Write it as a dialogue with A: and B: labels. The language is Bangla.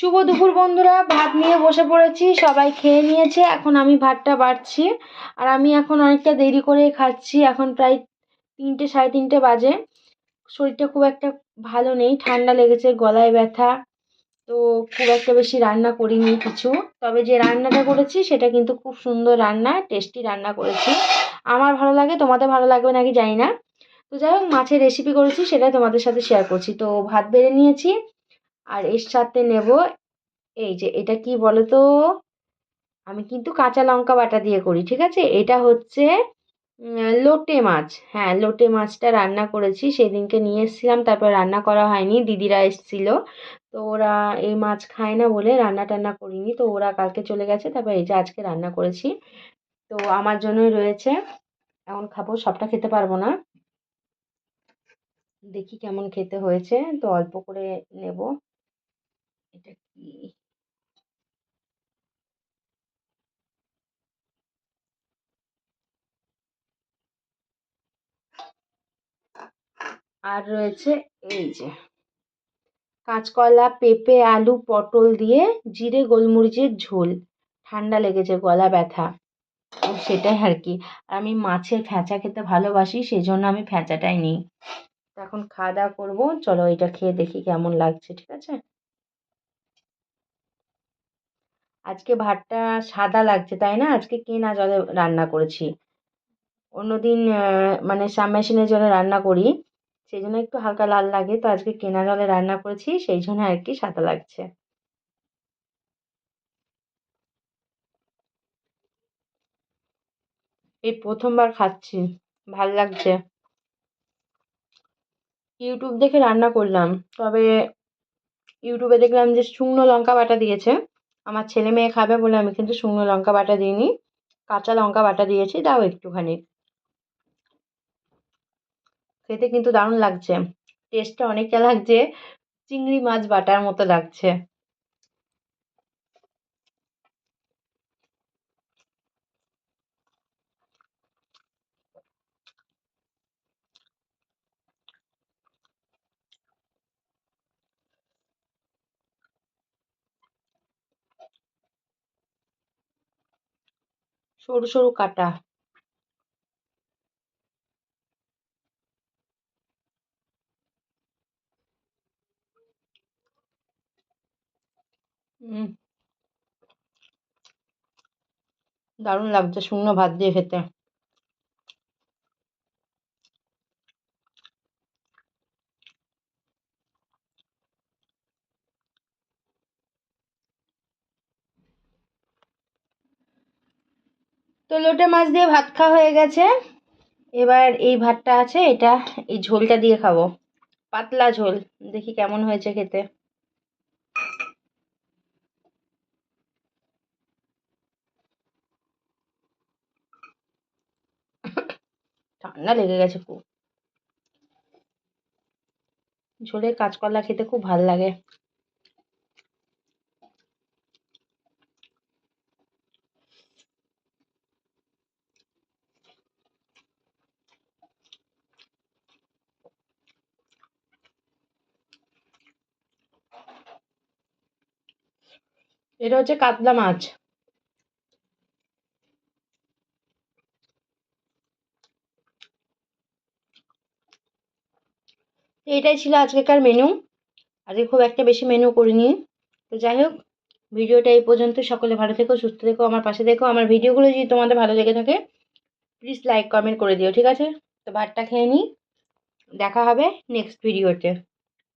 A: শুভ দুপুর, বন্ধুরা। ভাত নিয়ে বসে পড়েছি, সবাই খেয়ে নিয়েছে। এখন আমি ভাতটা বাড়ছি, আর আমি এখন অনেকটা দেরি করে খাচ্ছি। এখন প্রায় তিনটে, সাড়ে তিনটে বাজে। শরীরটা খুব একটা ভালো নেই, ঠান্ডা লেগেছে, গলায় ব্যথা। তো খুব একটা বেশি রান্না করিনি কিছু। তবে যে রান্নাটা করেছি, সেটা কিন্তু খুব সুন্দর রান্না, টেস্টি রান্না করেছি। আমার ভালো লাগে, তোমাদের ভালো লাগবে নাকি জানি না। তো যাই হোক, মাছের রেসিপি করেছি, সেটাই তোমাদের সাথে শেয়ার করছি। তো ভাত বেড়ে নিয়েছি আর এর সাথে নেব এই যে, এটা কি বলো তো আমি কিন্তু কাঁচা লঙ্কা বাটা দিয়ে করি, ঠিক আছে? এটা হচ্ছে লোটে মাছ। হ্যাঁ লোটে মাছটা রান্না করেছি, সেদিনকে নিয়ে এসেছিলাম, তারপর রান্না করা হয়নি, দিদিরা এসেছিল। তো ওরা এই মাছ খায় না বলে রান্না টান্না করিনি, তো ওরা কালকে চলে গেছে, তারপর এই যে আজকে রান্না করেছি। তো আমার জন্যই রয়েছে, এখন খাব, সবটা খেতে পারব না। দেখি কেমন খেতে হয়েছে, তো অল্প করে নেব। এটা কি? আর রয়েছে এই যে, কাঁচকলা, পেঁপে, আলু, পটল দিয়ে জিরে, গোলমরিচের ঝোল। ঠান্ডা লেগেছে, গলা ব্যথা। সেটাই আর কি। আমি মাছের ফ্যাঁচা খেতে ভালোবাসি সেই জন্য আমি ফ্যাঁচাটাই নিই। এখন খাওয়া দাওয়া করব। চলো এটা খেয়ে দেখি কেমন লাগছে, ঠিক আছে? আজকে ভাতটা সাদা লাগছে, তাই না? আজকে কেনা জলে রান্না করেছি। অন্যদিন মানে সাবমেশিনের জলে রান্না করি, সেই জন্য একটু হালকা লাল লাগে। তো আজকে কেনা জলে রান্না করেছি, সেই জন্য আর কি সাদা লাগছে। এই প্রথমবার খাচ্ছি, ভালো লাগছে। ইউটিউব দেখে রান্না করলাম, তবে ইউটিউবে দেখলাম যে শুকনো লঙ্কা বাটা দিয়েছে। আমার ছেলে মেয়ে খাবে বলে আমি কিন্তু শুকনো লঙ্কা বাটা দিইনি, কাঁচা লঙ্কা বাটা দিয়েছি, দাও একটুখানি। খেতে কিন্তু দারুণ লাগছে। টেস্টটা অনেকটা লাগছে, চিংড়ি মাছ বাটার মতো লাগছে। সরু সরু কাটা। দারুণ লাগছে শুকনো ভাত দিয়ে খেতে। তো লোটে মাছ দিয়ে ভাত খাওয়া হয়ে গেছে। এবার এই ভাতটা আছে, এটা এই ঝোলটা দিয়ে খাব। পাতলা ঝোল, দেখি কেমন হয়েছে খেতে। ঠান্ডা লেগে গেছে খুব। ঝোলের কাঁচকলা খেতে খুব ভালো লাগে। এটা হচ্ছে কাতলা মাছ। তো এটাই ছিল আজকেকার মেনু আজকে খুব একটা বেশি মেনু করিনি। তো যাই হোক, ভিডিওটা এই পর্যন্ত। সকলে ভালো থেকো, সুস্থ থেকো, আমার পাশে দেখো আমার ভিডিওগুলো যদি তোমাদের ভালো লেগে থাকে প্লিজ লাইক কমেন্ট করে দিও, ঠিক আছে? তো ভাতটা খেয়ে নিই দেখা হবে নেক্সট ভিডিওতে